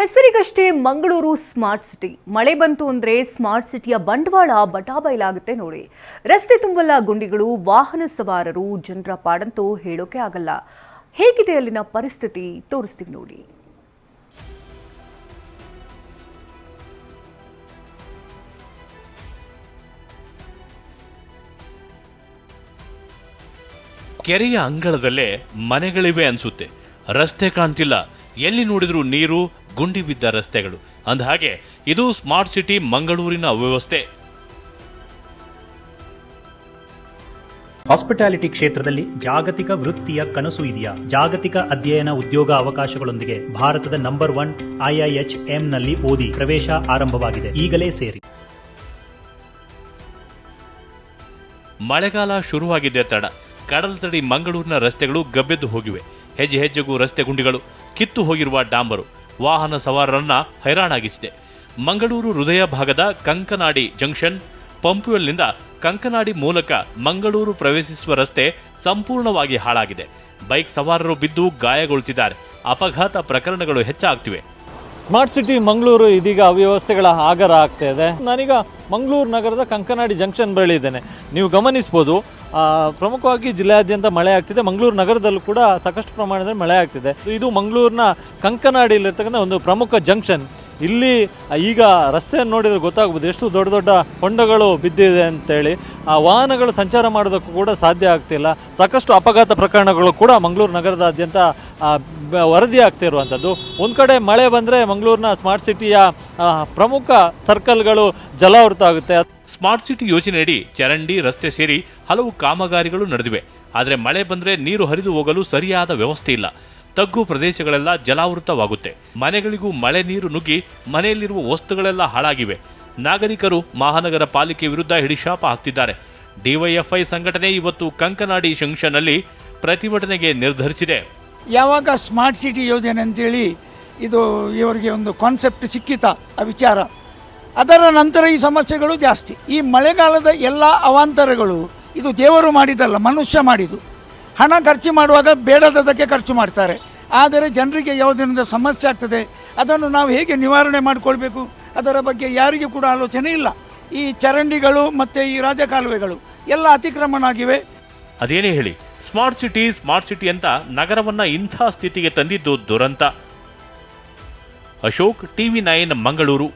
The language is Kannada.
ಹೆಸರಿಗಷ್ಟೇ ಮಂಗಳೂರು ಸ್ಮಾರ್ಟ್ ಸಿಟಿ. ಮಳೆ ಬಂತು ಅಂದರೆ ಸ್ಮಾರ್ಟ್ ಸಿಟಿಯ ಬಂಡವಾಳ ಬಟಾಬೈಲಾಗುತ್ತೆ ನೋಡಿ. ರಸ್ತೆ ತುಂಬಲ್ಲ ಗುಂಡಿಗಳು, ವಾಹನ ಸವಾರರು ಜನರ ಪಾಡಂತೂ ಹೇಳೋಕೆ ಆಗಲ್ಲ. ಹೇಗಿದೆ ಅಲ್ಲಿನ ಪರಿಸ್ಥಿತಿ? ತೋರಿಸ್ತೀವಿ ನೋಡಿ. ಕೆರೆಯ ಅಂಗಳದಲ್ಲೇ ಮನೆಗಳಿವೆ ಅನ್ಸುತ್ತೆ. ರಸ್ತೆ ಕಾಣ್ತಿಲ್ಲ. ಎಲ್ಲಿ ನೋಡಿದರೂ ನೀರು ಗುಂಡಿ ಬಿದ್ದ ರಸ್ತೆಗಳು. ಅಂದಹಾಗೆ ಇದು ಸ್ಮಾರ್ಟ್ ಸಿಟಿ ಮಂಗಳೂರಿನ ಅವ್ಯವಸ್ಥೆ. ಹಾಸ್ಪಿಟಾಲಿಟಿ ಕ್ಷೇತ್ರದಲ್ಲಿ ಜಾಗತಿಕ ವೃತ್ತಿಯ ಕನಸು ಇದೆಯಾ? ಜಾಗತಿಕ ಅಧ್ಯಯನ ಉದ್ಯೋಗ ಅವಕಾಶಗಳೊಂದಿಗೆ ಭಾರತದ ನಂಬರ್ ಒನ್ ಐಐಎಚ್ನಲ್ಲಿ ಓದಿ ಪ್ರವೇಶ ಆರಂಭವಾಗಿದೆ. ಈಗಲೇ ಸೇರಿ. ಮಳೆಗಾಲ ಶುರುವಾಗಿದೆ ತಡ. ಕಡಲ ತಡಿ ಮಂಗಳೂರಿನ ರಸ್ತೆಗಳು ಗಬ್ಬೆದ್ದು ಹೋಗಿವೆ. ಹೆಜ್ಜೆ ಹೆಜ್ಜೆಗೂ ರಸ್ತೆ ಗುಂಡಿಗಳು, ಕಿತ್ತು ಹೋಗಿರುವ ಡಾಂಬರು, ವಾಹನ ಸವಾರರನ್ನ ಹೈರಾಣಾಗಿಸಿದೆ. ಮಂಗಳೂರು ಹೃದಯ ಭಾಗದ ಕಂಕನಾಡಿ ಜಂಕ್ಷನ್, ಪಂಪ್ವೆಲ್ನಿಂದ ಕಂಕನಾಡಿ ಮೂಲಕ ಮಂಗಳೂರು ಪ್ರವೇಶಿಸುವ ರಸ್ತೆ ಸಂಪೂರ್ಣವಾಗಿ ಹಾಳಾಗಿದೆ. ಬೈಕ್ ಸವಾರರು ಬಿದ್ದು ಗಾಯಗೊಳ್ತಿದ್ದಾರೆ. ಅಪಘಾತ ಪ್ರಕರಣಗಳು ಹೆಚ್ಚಾಗ್ತಿವೆ. ಸ್ಮಾರ್ಟ್ ಸಿಟಿ ಮಂಗಳೂರು ಇದೀಗ ಅವ್ಯವಸ್ಥೆಗಳ ಆಗರ ಆಗ್ತಾ ಇದೆ. ನಾನೀಗ ಮಂಗಳೂರು ನಗರದ ಕಂಕನಾಡಿ ಜಂಕ್ಷನ್ ಬಳಿ ಇದ್ದೇನೆ. ನೀವು ಗಮನಿಸ್ಬೋದು ಪ್ರಮುಖವಾಗಿ ಜಿಲ್ಲೆಯಾದ್ಯಂತ ಮಳೆ ಆಗ್ತಿದೆ. ಮಂಗಳೂರು ನಗರದಲ್ಲೂ ಕೂಡ ಸಾಕಷ್ಟು ಪ್ರಮಾಣದಲ್ಲಿ ಮಳೆ ಆಗ್ತಿದೆ. ಇದು ಮಂಗಳೂರಿನ ಕಂಕನಾಡಿಯಲ್ಲಿರ್ತಕ್ಕಂಥ ಒಂದು ಪ್ರಮುಖ ಜಂಕ್ಷನ್. ಇಲ್ಲಿ ಈಗ ರಸ್ತೆಯನ್ನು ನೋಡಿದರೆ ಗೊತ್ತಾಗ್ಬೋದು ಎಷ್ಟು ದೊಡ್ಡ ದೊಡ್ಡ ಹೊಂಡಗಳು ಬಿದ್ದಿದೆ ಅಂತೇಳಿ. ಆ, ವಾಹನಗಳು ಸಂಚಾರ ಮಾಡೋದಕ್ಕೂ ಕೂಡ ಸಾಧ್ಯ ಆಗ್ತಿಲ್ಲ. ಸಾಕಷ್ಟು ಅಪಘಾತ ಪ್ರಕರಣಗಳು ಕೂಡ ಮಂಗಳೂರು ನಗರದಾದ್ಯಂತ ವರದಿ ಆಗ್ತಾ ಇರುವಂಥದ್ದು. ಒಂದು ಕಡೆ ಮಳೆ ಬಂದರೆ ಮಂಗಳೂರಿನ ಸ್ಮಾರ್ಟ್ ಸಿಟಿಯ ಪ್ರಮುಖ ಸರ್ಕಲ್ಗಳು ಜಲಾವೃತ ಆಗುತ್ತೆ. ಸ್ಮಾರ್ಟ್ ಸಿಟಿ ಯೋಜನೆಯಡಿ ಚರಂಡಿ, ರಸ್ತೆ ಸೇರಿ ಹಲವು ಕಾಮಗಾರಿಗಳು ನಡೆದಿವೆ. ಆದರೆ ಮಳೆ ಬಂದರೆ ನೀರು ಹರಿದು ಹೋಗಲು ಸರಿಯಾದ ವ್ಯವಸ್ಥೆ ಇಲ್ಲ. ತಗ್ಗು ಪ್ರದೇಶಗಳೆಲ್ಲ ಜಲಾವೃತವಾಗುತ್ತೆ. ಮನೆಗಳಿಗೂ ಮಳೆ ನೀರು ನುಗ್ಗಿ ಮನೆಯಲ್ಲಿರುವ ವಸ್ತುಗಳೆಲ್ಲ ಹಾಳಾಗಿವೆ. ನಾಗರಿಕರು ಮಹಾನಗರ ಪಾಲಿಕೆ ವಿರುದ್ಧ ಹಿಡಿಶಾಪ ಹಾಕ್ತಿದ್ದಾರೆ. ಡಿವೈಎಫ್ಐ ಸಂಘಟನೆ ಇವತ್ತು ಕಂಕನಾಡಿ ಜಂಕ್ಷನ್ನಲ್ಲಿ ಪ್ರತಿಭಟನೆಗೆ ನಿರ್ಧರಿಸಿದೆ. ಯಾವಾಗ ಸ್ಮಾರ್ಟ್ ಸಿಟಿ ಯೋಜನೆ ಅಂತೇಳಿ ಇದು ಇವರಿಗೆ ಒಂದು ಕಾನ್ಸೆಪ್ಟ್ ಸಿಕ್ಕಿತ, ಆ ವಿಚಾರ. ಅದರ ನಂತರ ಈ ಸಮಸ್ಯೆಗಳು ಜಾಸ್ತಿ. ಈ ಮಳೆಗಾಲದ ಎಲ್ಲ ಅವಾಂತರಗಳು ಇದು ದೇವರು ಮಾಡಿದಲ್ಲ ಮನುಷ್ಯ ಮಾಡಿದ್ದು. ಹಣ ಖರ್ಚು ಮಾಡುವಾಗ ಬೇಡದದಕ್ಕೆ ಖರ್ಚು ಮಾಡ್ತಾರೆ. ಆದರೆ ಜನರಿಗೆ ಯಾವುದರಿಂದ ಸಮಸ್ಯೆ ಆಗ್ತದೆ, ಅದನ್ನು ನಾವು ಹೇಗೆ ನಿವಾರಣೆ ಮಾಡಿಕೊಳ್ಬೇಕು, ಅದರ ಬಗ್ಗೆ ಯಾರಿಗೂ ಕೂಡ ಆಲೋಚನೆ ಇಲ್ಲ. ಈ ಚರಂಡಿಗಳು ಮತ್ತು ಈ ರಾಜಕಾಲುವೆಗಳು ಎಲ್ಲ ಅತಿಕ್ರಮಣ ಆಗಿವೆ ಅದೇನೇ ಹೇಳಿ, ಸ್ಮಾರ್ಟ್ ಸಿಟಿ ಸ್ಮಾರ್ಟ್ ಸಿಟಿ ಅಂತ ನಗರವನ್ನು ಇಂಥ ಸ್ಥಿತಿಗೆ ತಂದಿದ್ದು ದುರಂತ. Ashok TV nine Mangaluru.